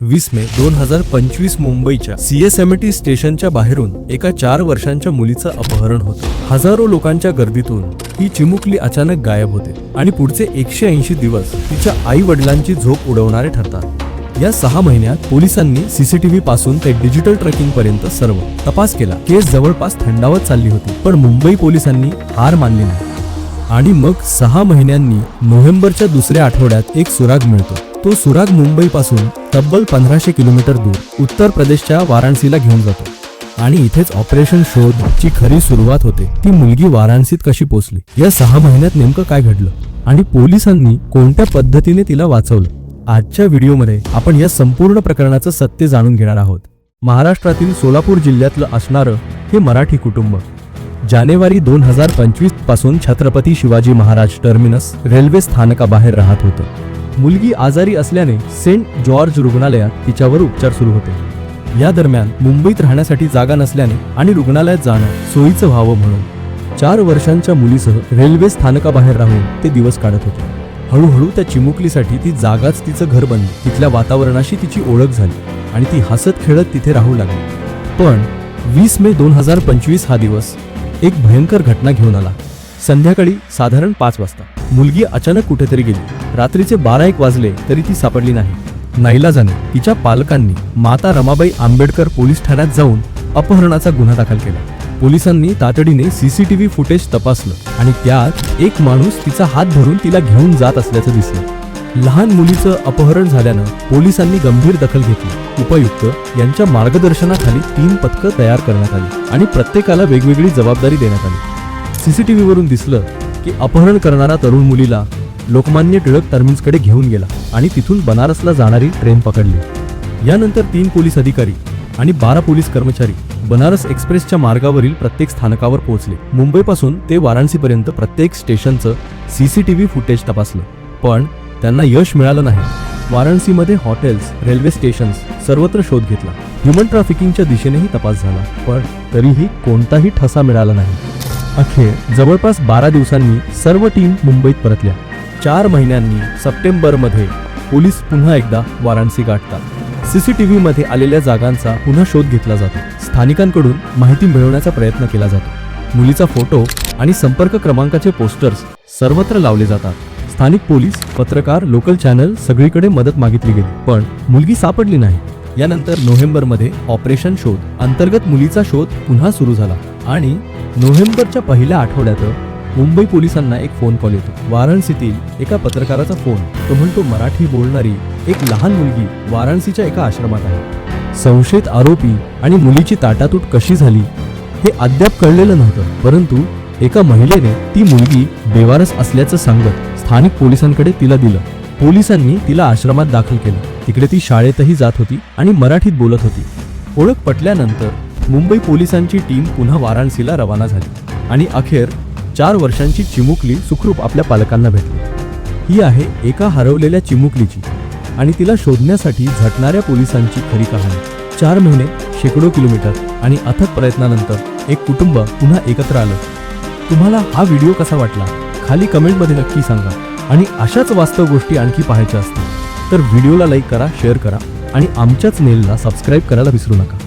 वीस मे दोन हजार पंचवीस मुंबईच्या सीएसएमटी स्टेशनच्या बाहेरून एका चार वर्षांच्या मुलीचं अपहरण होतं. हजारो लोकांच्या गर्दीतून ही चिमुकली अचानक गायब होते आणि पुढचे एकशे ऐंशी दिवस तिच्या आई वडिलांची झोप उडवणारे ठरतात. या सहा महिन्यात पोलिसांनी सीसीटीव्ही पासून ते डिजिटल ट्रॅकिंग पर्यंत सर्व तपास केला. केस जवळपास थंडावत चालली होती पण मुंबई पोलिसांनी हार मानली नाही. आणि मग सहा महिन्यांनी नोव्हेंबरच्या दुसऱ्या आठवड्यात एक सुराग मिळतो. तो सुराग मुंबईपासून तब्बल पंधराशे किलोमीटर दूर उत्तर प्रदेशच्या वाराणसीला घेऊन जातो. आणि इथेच ऑपरेशन शोध ची खरी सुरुवात होते. ती मुलगी वाराणसीत कशी पोचली? या सहा महिन्यात नेमकं काय घडलं? आणि पोलिसांनी कोणत्या पद्धतीने तिला वाचवलं? आजच्या व्हिडिओमध्ये आपण या संपूर्ण प्रकरणाचं सत्य जाणून घेणार आहोत. महाराष्ट्रातील सोलापूर जिल्ह्यातलं असणारं हे मराठी कुटुंब. जानेवारी दोन हजार पंचवीसपासून छत्रपती शिवाजी महाराज टर्मिनस रेल्वे स्थानकाबाहेर राहत होतं. मुलगी आजारी असल्याने सेंट जॉर्ज रुग्णालयात तिच्यावर उपचार सुरू होते. या दरम्यान मुंबईत राहण्यासाठी जागा नसल्याने आणि रुग्णालयात जाणं सोयीचं व्हावं म्हणून चार वर्षांच्या मुलीसह रेल्वे स्थानकाबाहेर राहून ते दिवस काढत होते. हळूहळू त्या चिमुकलीसाठी ती जागाच तिचं घर बनली. तिथल्या वातावरणाशी तिची ओळख झाली आणि ती हसत खेळत तिथे राहू लागली. पण वीस मे दोन हजार पंचवीस हा दिवस एक भयंकर घटना घेऊन आला. संध्याकाळी साधारण पाच वाजता. मुलगी अचानक कुठेतरी गेली. रात्रीचे बारा एक वाजले तरी ती सापडली नाही. नाईलाजाने तिच्या पालकांनी माता रमाबाई आंबेडकर पोलीस ठाण्यात जाऊन अपहरणाचा गुन्हा दाखल केला. पोलिसांनी तातडीने सीसीटीव्ही फुटेज तपासलं आणि त्यात एक माणूस तिचा हात धरून तिला घेऊन जात असल्याचं दिसलं. लहान मुलीचं अपहरण झाल्यानं पोलिसांनी गंभीर दखल घेतली. उपायुक्त यांच्या मार्गदर्शनाखाली तीन पथकं तयार करण्यात आली आणि प्रत्येकाला वेगवेगळी जबाबदारी देण्यात आली. सीसीटीव्हीवरून दिसलं की अपहरण करणारा तरुण मुलीला लोकमान्य टिळक टर्मिन्सकडे घेऊन गेला आणि तिथून बनारसला जाणारी ट्रेन पकडली. यानंतर तीन पोलीस अधिकारी आणि बारा पोलीस कर्मचारी बनारस एक्सप्रेसच्या मार्गावरील प्रत्येक स्थानकावर पोहोचले. मुंबईपासून ते वाराणसीपर्यंत प्रत्येक स्टेशनचं सीसीटीव्ही फुटेज तपासलं. पण त्यांना यश मिळालं नाही. वाराणसीमध्ये हॉटेल्स रेल्वे स्टेशन्स सर्वत्र शोध घेतला. ह्युमन ट्रॅफिकिंगच्या दिशेनेही तपास झाला. पण तरीही कोणताही ठसा मिळाला नाही. अखेर जवळपास बारा दिवसांनी सर्व टीम मुंबईत परतल्या. चार महिन्यांनी सप्टेंबरमध्ये पोलीस पुन्हा एकदा वाराणसी गाठतात. सीसीटीव्ही मध्ये आलेल्या जागांचा पुन्हा शोध घेतला जातो. स्थानिकांकडून माहिती मिळवण्याचा प्रयत्न केला जातो. मुलीचा फोटो आणि संपर्क क्रमांकाचे पोस्टर्स सर्वत्र लावले जातात. स्थानिक पोलीस पत्रकार लोकल चॅनल सगळीकडे मदत मागितली गेली. पण मुलगी सापडली नाही. यानंतर नोव्हेंबरमध्ये ऑपरेशन शोध अंतर्गत मुलीचा शोध पुन्हा सुरू झाला. आणि नोव्हेंबरच्या पहिल्या आठवड्यात मुंबई पोलिसांना एक फोन कॉल येतो. वाराणसीतील एका पत्रकाराचा फोन तो म्हणतो मराठी बोलणारी एक लहान मुलगी वाराणसीच्या एका आश्रमात आहे. संशयित आरोपी आणि मुलीची ताटातूट कशी झाली हे अद्याप कळलेलं नव्हतं. परंतु एका महिलेने ती मुलगी बेवारस असल्याचं सांगत स्थानिक पोलिसांकडे तिला दिलं. पोलिसांनी तिला आश्रमात दाखल केलं. तिकडे ती शाळेतही जात होती आणि मराठीत बोलत होती. ओळख पटल्यानंतर मुंबई पोलिसांची टीम पुन्हा वाराणसीला रवाना झाली आणि अखेर चार वर्षांची चिमुकली सुखरूप आपल्या पालकांना भेटली. ही आहे एका हरवलेल्या चिमुकलीची आणि तिला शोधण्यासाठी झटणाऱ्या पोलिसांची खरी कहाणी. चार महिने शेकडो किलोमीटर आणि अथक प्रयत्नानंतर एक कुटुंब पुन्हा एकत्र आलं. तुम्हाला हा व्हिडिओ कसा वाटला? खाली कमेंटमध्ये नक्की सांगा. आणि अशाच वास्तव गोष्टी आणखी पाहायच्या असतील तर व्हिडिओला लाईक करा शेअर करा आणि आमच्याच नेलला सबस्क्राईब करायला विसरू नका.